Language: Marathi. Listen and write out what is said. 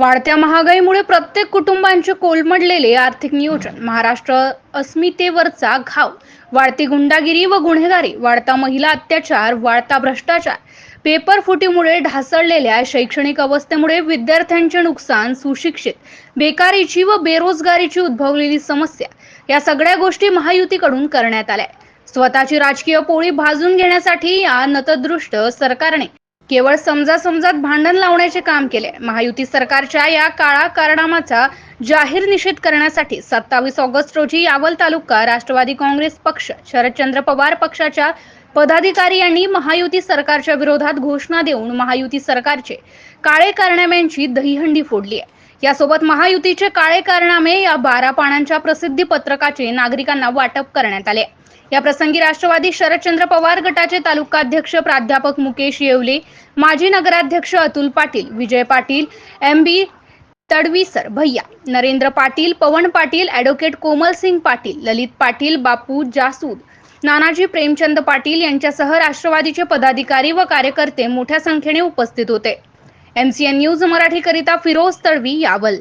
वाढत्या महागाईमुळे प्रत्येक कुटुंबांचे कोलमडलेले आर्थिक नियोजन. महाराष्ट्र अस्मितेवरचा घाव. वाढती गुंडागिरी व गुन्हेगारी वाढता महिला अत्याचार वाढता भ्रष्टाचार पेपर फुटीमुळे ढासळलेल्या शैक्षणिक अवस्थेमुळे विद्यार्थ्यांचे नुकसान सुशिक्षित बेकारीची व बेरोजगारीची उद्भवलेली समस्या या सगळ्या गोष्टी महायुतीकडून करण्यात आल्या. स्वतःची राजकीय पोळी भाजून घेण्यासाठी या नतदृष्ट सरकारने केवळ समजा समजात भांडण लावण्याचे काम केले. महायुती सरकारच्या या काळा कारनामाचा जाहीर निषेध करण्यासाठी सत्तावीस ऑगस्ट रोजी यावल तालुका राष्ट्रवादी काँग्रेस पक्ष शरदचंद्र पवार पक्षाच्या पदाधिकारी यांनी महायुती सरकारच्या विरोधात घोषणा देऊन महायुती सरकारचे काळे कारनाम्यांची दहीहंडी फोडली आहे. यासोबत महायुतीचे काळे कारनामे या बारा पानांच्या प्रसिद्धी पत्रकाचे नागरिकांना वाटप करण्यात आले. या प्रसंगी राष्ट्रवादी शरदचंद्र पवार गटाचे तालुकाध्यक्ष प्राध्यापक मुकेश येवले माजी नगराध्यक्ष अतुल पाटील विजय पाटील एम बी तडवीसर भैया नरेंद्र पाटील पवन पाटील ॲडव्होकेट कोमल सिंग पाटील ललित पाटील बापू जासूद नानाजी प्रेमचंद पाटील यांच्यासह राष्ट्रवादीचे पदाधिकारी व कार्यकर्ते मोठ्या संख्येने उपस्थित होते. एमसीएन न्यूज मराठीकरिता फिरोज तळवी यावल.